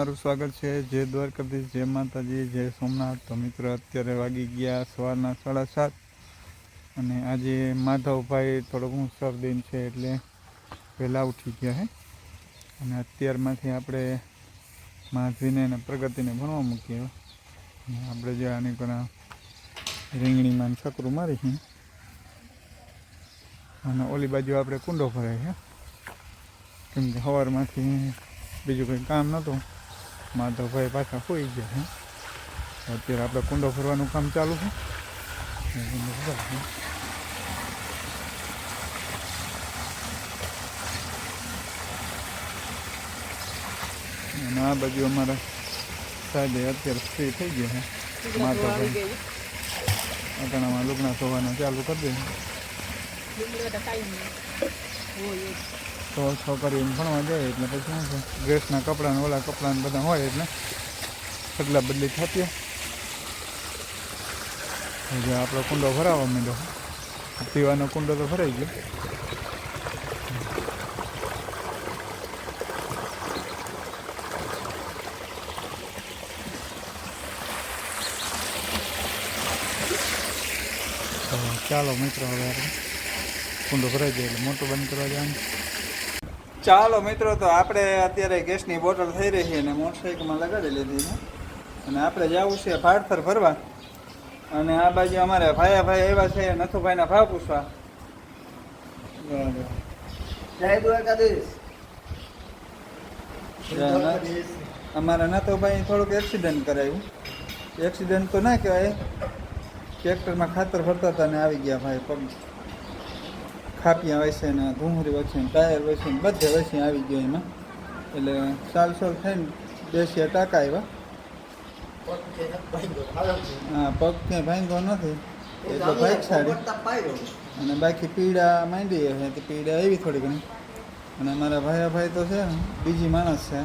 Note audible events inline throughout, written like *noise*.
તમારું સ્વાગત છે. જય દ્વારકાધીશ, જય માતાજી, જય સોમનાથ. તો મિત્રો, અત્યારે વાગી ગયા સવારના સાડા સાત અને આજે માધવભાઈ થોડોક હું દિન છે એટલે વહેલા ઉઠી ગયા હે. અને અત્યારમાંથી આપણે માધવીને અને પ્રગતિને ભણવા મૂકીએ. આપણે જે આની પર રીંગણીમાં છકરું મારી છે અને ઓલી બાજુ આપણે કુંડો ભરાય છે. કેમ કે સવારમાંથી બીજું કંઈ કામ નહોતું. માધવભાઈ પાછા હોઈ ગયા છે અત્યારે આપણે કુંડો ભરવાનું કામ ચાલુ છે. એ કુંડો ભરાય છે. અને આ બાજુ અમારા સાહેબે અત્યારે ફ્રી થઈ ગયા છે. માધવભાઈ અટાણામાં લુગણા ધોવાના ચાલુ કરી દે તો છોકરીઓને ભણવા જાય એટલે પછી શું છે? ડ્રેસના કપડાને ઓલા કપડાને બધા હોય એટલે બદલા બદલી થતી હવે આપણો કુંડો ભરાવા માંડ્યો. પીવાનો કુંડો તો ભરાઈ ગયો. ચાલો મિત્રો, હવે આપણે કુંડો ભરાઈ જાય એટલે મોટો બંધ કરવા જવાનું. ચાલો મિત્રો તો આપણે અત્યારે ગેસની બોટલ થઈ રહી છે અને મોટરસાઇકલમાં લગાડી લીધી છે. અને આપણે જવું છે ભાડફર ફરવા અને આ બાજુ અમારે ભાયા ભાઈ આવ્યા છે નથુભાઈના ભાવ પૂછવા. અમારા નથુભાઈ થોડુંક એક્સિડન્ટ કરાયું. એક્સિડન્ટ તો ના કહેવાય. ટ્રેક્ટરમાં ખાતર ભરતા હતા ને આવી ગયા ભાઈ પગ. ખાપિયા વચ્ચે ને ઘૂંઘરી હોય છે ને ટાયર વચ્ચે ને બધે વચ્ચે આવી ગયો એમાં. એટલે સાલ સાલ થઈને બેસીએ ટાંકા આવ્યા હા પગ ક્યાંય ભાંગ્યો નથી. એટલે ભાઈ સારી અને બાકી પીડા માંડી છે તો પીડા આવી થોડી ઘણી. અને મારા ભાઈ ભાઈ તો છે બીજી માણસ છે.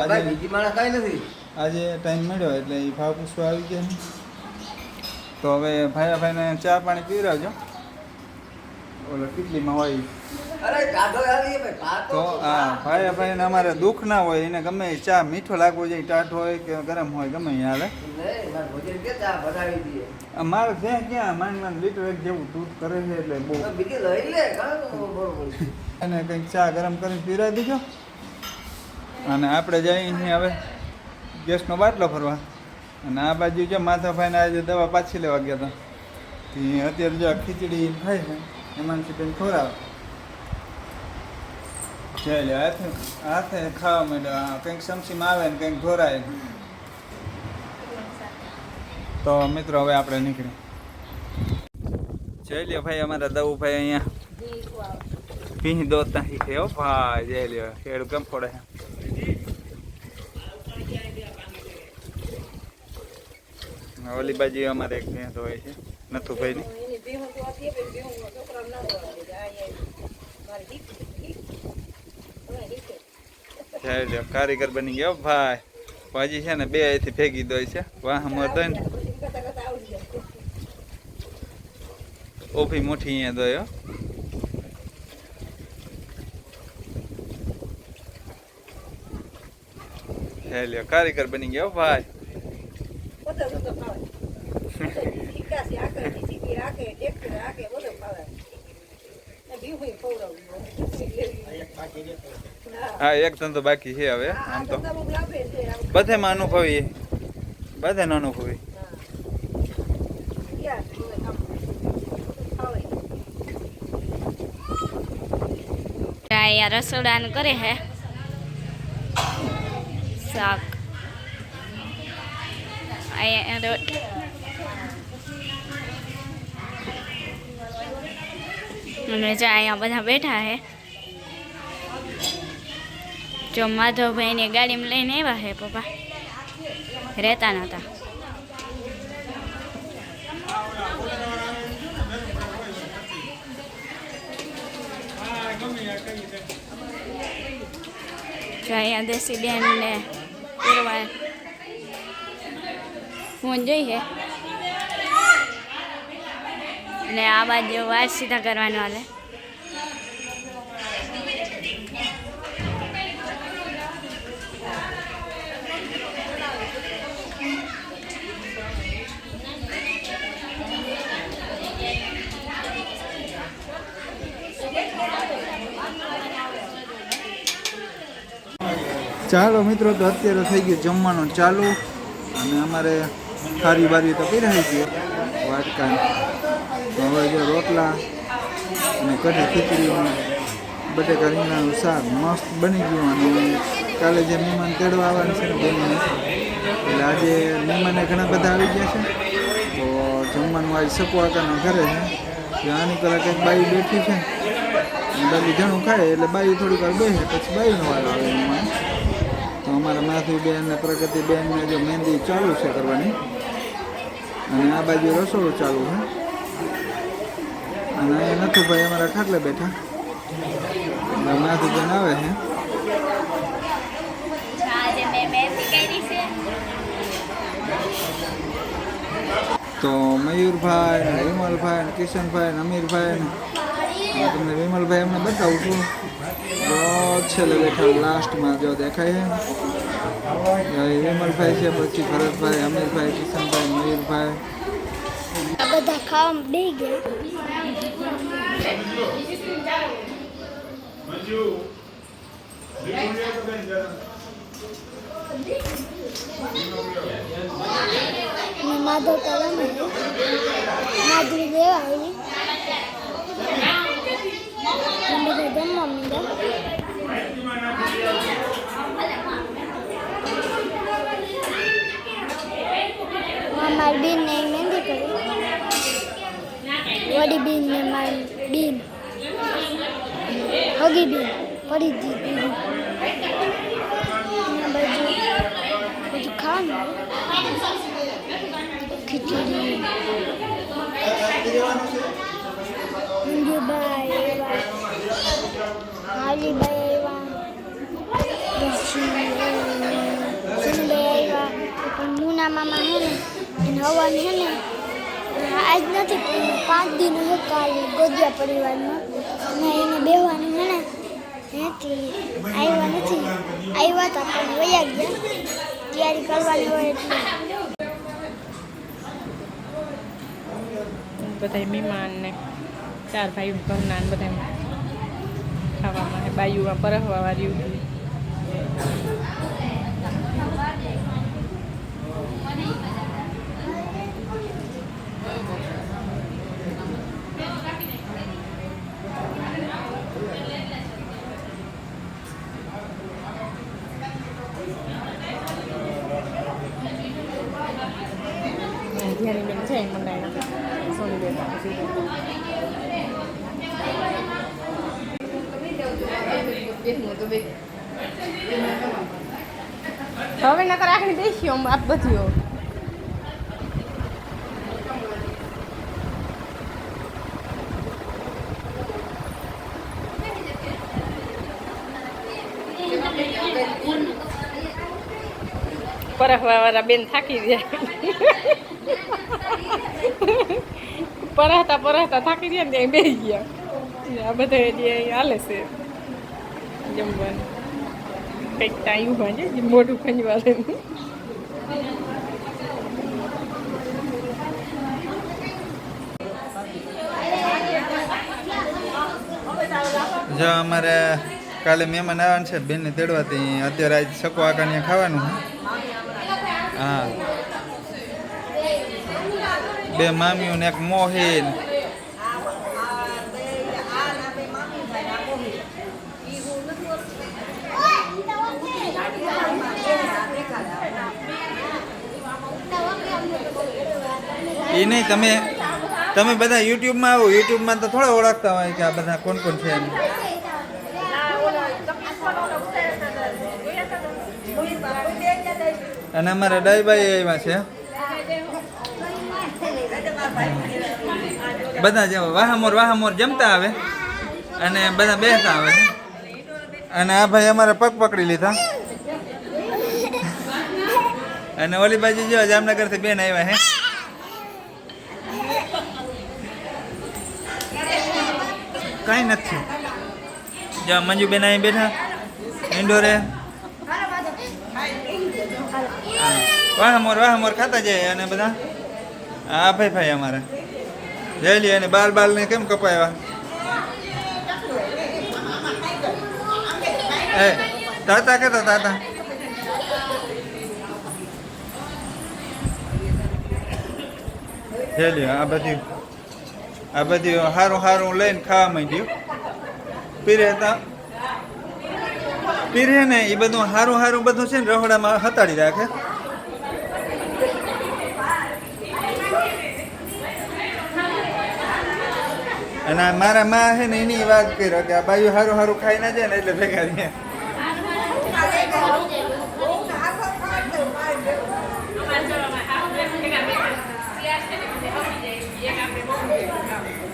આજે બીજી માણસ કઈ નથી? આજે ટાઈમ મળ્યો એટલે એ ભાવ પૂછવા આવી ગયા છે. તો હવે ભાઈ ભાઈને ચા પાણી પીવડાવજો. ઓલો કેટલીમાં હોય. ભાઈ તો હા ભાઈ ભાઈને અમારે દુઃખ ના હોય એને ગમે ચા મીઠો લાગવો જોઈએ ટાઢ હોય કે ગરમ હોય ગમે એ હાલે. મારે ભોજન કે ચા બનાવી દઈએ? મારે ત્યાં ક્યાં માંડ માંડ લીટર એક જેવું દૂધ કરે છે એટલે બહુ. અને કંઈક ચા ગરમ કરીને પીરાઈ દીધો અને આપણે જઈએ હવે ગેસનો બાટલો ફરવા અને આ બાજુ જો માથાભાઈને આજે દવા પાછી લેવા ગયા હતા. અત્યારે જો ખીચડી ખાય છે. એમાંથી બેન ખવડાવે. ચાલે હાથે હાથે ખાવા માંડ્યો કંઈક સમસીમાં આવે ને કંઈક ઢોરાય. તો મિત્રો, હવે આપણે નીકળીએ. જઈ લ્યો ભાઈ, અમારા દવુભાઈ અહીંયા. ભીહ દોતા શીખે હો ભાઈ જઈ લ્યો ખેડૂ કેમ પડે ઓલી બાજુ અમારે એક ભેંસ હોય છે ની લ્યો કારીગર બની ગયો. ભાઈ ભાજી છે ને બે અહીંથી ભેગી દોય છે. વાહ મત ને ઓફી મોટી અહીંયા દોયો હેલ્યો કારીગર બની ગયો ભાઈ. *laughs* હા, એક ધંધો બાકી છે હવે, આમ તો. બધેમાં અનુભવી બધે અનુભવી અહીંયા રસોડાનું કરે હે. શાક. અહીંયા રો- અને જો અહીંયા બધા બેઠા હે જો માધવભાઈને ગાડીમાં લઈને આવ્યા હે પપ્પા રહેતા નહોતા જો અહીંયા દેશી બેન ને પૂરવા ફોન જોઈએ અને આ બાજુ વાસ સીધા કરવાનું હાલે. ચાલો મિત્રો, તો અત્યારે થઈ ગયું જમવાનું ચાલુ. અને અમારે ખારી બારી તો પહેરાઈ ગયું વાટકા હવે જો રોટલા અને કઢી ખીચડીનું બટેકા રીંગણાનું શાક મસ્ત બની ગયું અને કાલે જે મહેમાન તેડવા આવવાના છે ને બેનને એટલે આજે મહેમાને ઘણા બધા આવી ગયા છે. તો જમવાનું આજે સકવાકાના ઘરે છે. આની કલાક કંઈક બાઈ બેઠી છે. અને બાકી જણું ખાય એટલે બાઈ થોડીક વાર બેસે, પછી બાઈનો વારો આવે એમાં તો અમારા માધુબેન ને પ્રગતિબેન ને જો મહેંદી ચાલુ છે કરવાની. અને આ બાજુ રસોડું ચાલુ છે. અને અહીંયા નથુભાઈ અમારા ખાટલે બેઠા એટલે માધુબેન આવે છે આજે મેં મહેંદી કરી છે તો મયુરભાઈ ને વિમલભાઈ ને કિશનભાઈ ને અમીરભાઈ ને હું તમને વિમલભાઈ એમને બતાવું છું જો છેલ્લે બેઠા લાસ્ટમાં જો દેખાય છે એ વિમલભાઈ છે પછી ભરતભાઈ અમીરભાઈ કિશનભાઈ મયુરભાઈ આ બધા ખાવા બે ગયા અને માધવ કલમ માધુરી દેવા આવી અને બધા જમવા માંડ્યા મારી બેન ને મહેંદી કરી વડી બેન ને મારી બેન. હગી બેન પરિજી દીદી બધું ખાન ખીચડી. મંજુભાઈ એવા હાલીભાઈ એવા પછી સુનભાઈ આવ્યા. પણ મુના મામા હે ને, એને હવાનું હે ને આજ નથી પાંચ દિન હે કાલે ગોદિયા પરિવારમાં અને એને બેહવાનું હે ને એથી આવ્યા નથી. આવ્યા હતા પણ વયા ગયા, તૈયારી કરવાની હોય એટલે. બધા મહેમાન ને ચાર ભાઈ ઘરના ને બધા ખાવામાં બાયુમાં પરહવા વાળી ઊભી ધ્યાની બેન છે મંડાઈ સોની બેન હવે નકર આખી બેસી આમ આપ બધી પરહવા વાળા બેન થાકી જાય પરહતા પરહતા થાકી ગયા ને બેસી ગયા. આ બધા હાલે છે. જમવાનું કંઈક ટાઈમ ભાંજે જે મોઢું ખંજવા છે જો અમારે કાલે મહેમાન આવવાનું છે, બેનને તેડવાથી અત્યારે આજ સકો આકાને ખાવાનું હા. બે મામીઓને એક મોહીન એ નહીં, તમે તમે બધા યુટ્યુબમાં આવો. યુટ્યુબમાં તો થોડા ઓળખતા હોય કે આ બધા કોણ કોણ છે એમ. અને અમારા ડાઈબાઈ આવ્યા છે. બધા જેવા વાહામોર વાહામોર જમતા આવે અને બધા બેસતા આવે અને આ ભાઈ અમારે પગ પકડી લીધા. અને ઓલી બાજુ જો જામનગરથી બેન આવ્યા હે કાંઈ નથી. જો, મંજુબેન અહીં બેઠા. ઇન્ડોરે વાહમોર વાહમોર ખાતા જાય અને બધા. હા, ભાઈ ભાઈ અમારે. જઈ લે અને બાલ બાલ ને કેમ કપાયા? એ, તાતા કેતા, તાતા? જઈ લે આ બધી આ બધી સારું સારું લઈને ખાવા માંડ્યું. પીરે હતા પીરે ને એ બધું સારું સારું બધું છે ને રહોડામાં હતાડી રાખે. અને મારા માં છે ને એની વાત કર્યો કે આ બાયું સારું સારું ખાઈ ના જાય ને એટલે ભેગા થયા.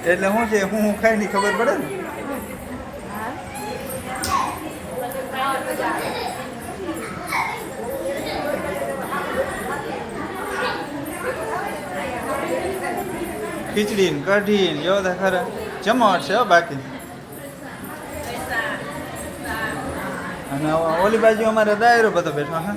એટલે શું છે, હું હું ખાઈ ની ખબર પડે ને? ખીચડી ને કઢી ને બધા ખરા. જમાવટ છે બાકી. અને ઓલી બાજુ અમારે દાયરો બધો બેઠો, હા.